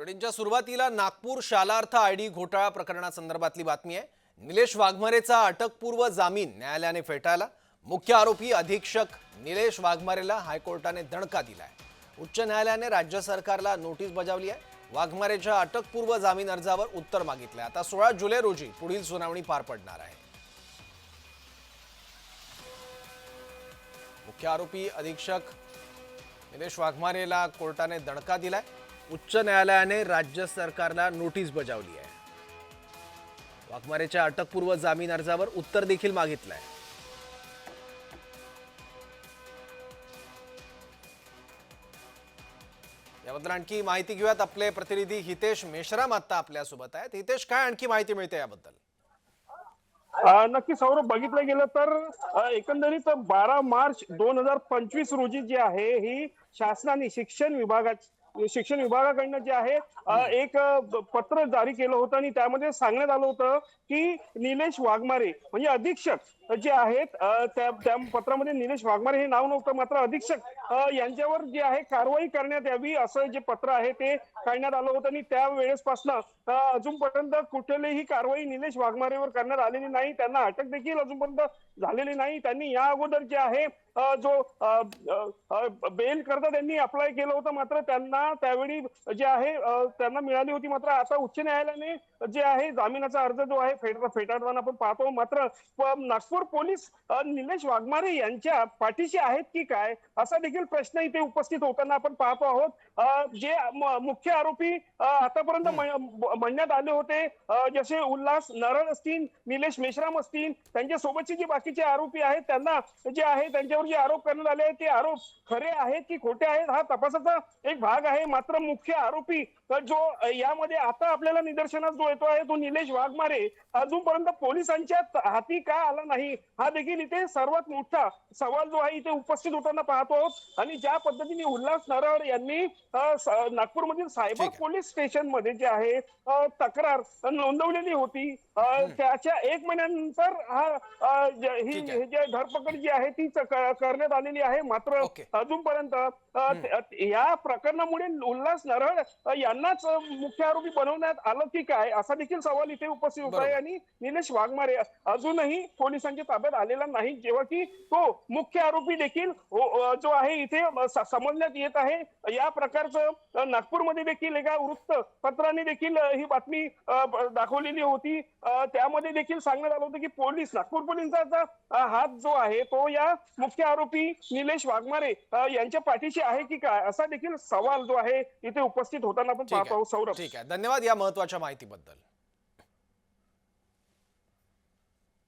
बुलेटिनच्या सुरुवातीला नागपूर शालार्थ आयडी घोटाळा प्रकरणासंदर्भातली बातमी आहे. निलेश वाघमारेचा अटकपूर्व जामीन न्यायालयाने फेटाळला. मुख्य आरोपी अधीक्षक निलेश वाघमारेला हायकोर्टाने दणका दिलाय. उच्च न्यायालयाने राज्य सरकारला नोटीस बजावली आहे. वाघमारेच्या अटकपूर्व जामीन अर्जावर उत्तर मागितलंय. आता सोळा जुलै रोजी पुढील सुनावणी पार पडणार आहे. मुख्य आरोपी अधीक्षक निलेश वाघमारेला कोर्टाने दणका दिलाय. उच्च न्यायालयाने राज्य सरकारला नोटीस बजावली आहे. वाघमारेच्या अटकपूर्व जामीन अर्जावर उत्तर देखील मागितलंय. याबद्दल आणखी माहिती घेऊयात. आपले प्रतिनिधी हितेश मेश्राम आता आपल्यासोबत आहेत. हितेश काय आणखी माहिती मिळते याबद्दल? नक्की सौरभ बघितलं गेलं तर एकंदरीत बारा मार्च दोन हजार पंचवीस रोजी जी आहे ही शासनाने शिक्षण विभागाची शिक्षण विभागाकडनं जे आहे एक पत्र जारी केलं होतं आणि त्यामध्ये सांगण्यात आलं होतं की निलेश वाघमारे म्हणजे अधीक्षक जे आहेत त्या त्या पत्रामध्ये निलेश वाघमारे हे नाव नव्हतं मात्र अधीक्षक यांच्यावर जे आहे कारवाई करण्यात यावी असं जे पत्र आहे ते काढण्यात आलं होतं आणि त्या वेळेसपासनं अजूनपर्यंत कुठलीही कारवाई निलेश वाघमारेवर करण्यात आलेली नाही. त्यांना अटक देखील अजूनपर्यंत झालेली नाही. त्यांनी या अगोदर जे आहे जो बेल करता त्यांनी अप्लाय केलं होतं मात्र त्यांना त्यावेळी जे आहे त्यांना मिळाली होती मात्र आता उच्च न्यायालयाने जे आहे जामिनाचा अर्ज जो आहे फेट फेटाळताना आपण पाहतो. मात्र नागपूर पोलीस निलेश वाघमारे यांच्या पाठीशी आहेत की काय असा देखील प्रश्न इथे उपस्थित होताना आपण पाहतो आहोत. जे मुख्य आरोपी आतापर्यंत म्ह- म्हणण्यात आले होते जसे उल्हास नरळ असतील निलेश मेश्राम असतील त्यांच्या सोबतचे जे बाकीचे आरोपी आहेत त्यांना जे आहे त्यांच्यावर जे आरोप करण्यात आले आहेत ते आरोप खरे आहेत की खोटे आहेत हा तपासाचा एक भाग आहे मात्र मुख्य आरोपी जो यामध्ये आता आपल्याला निदर्शनास जो येतो आहे तो निलेश वाघमारे अजूनपर्यंत पोलिसांच्या हाती का आला नाही हा देखील इथे सर्वात मोठा सवाल जो आहे इथे उपस्थित होताना पाहतो आहोत आणि ज्या पद्धतीने उल्हास नरळ यांनी नागपूरमधील सायबर आहे. पोलीस स्टेशनमध्ये जे आहे तक्रार नोंदवलेली होती त्याच्या एक महिन्यानंतर हा ही आहे. धरपकड जी आहे ती करण्यात आलेली आहे मात्र. अजूनपर्यंत या प्रकरणामुळे उल्हास नरळ यांनाच मुख्य आरोपी बनवण्यात आलं की काय? असा देखील सवाल इथे उपस्थित होत आहे. आणि निलेश वाघमारे अजूनही पोलिसांच्या ताब्यात आलेला नाही. जेव्हा की तो मुख्य आरोपी देखील हो- जो आहे इथे समजण्यात येत आहे. या प्रकारचं नागपूरमध्ये देखील एका वृत्तपत्राने देखील ही बातमी दाखवलेली होती. त्यामध्ये देखील सांगण्यात आलं होतं की पोलीस नागपूर पोलिसांचा हात जो आहे तो या मुख्य आरोपी निलेश वाघमारे यांच्या पाठीशी आहे की काय? असा देखील सवाल जो आहे इथे उपस्थित होताना आपण पाहतो सौरभ. ठीक आहे. धन्यवाद या महत्त्वाच्या माहितीबद्दल.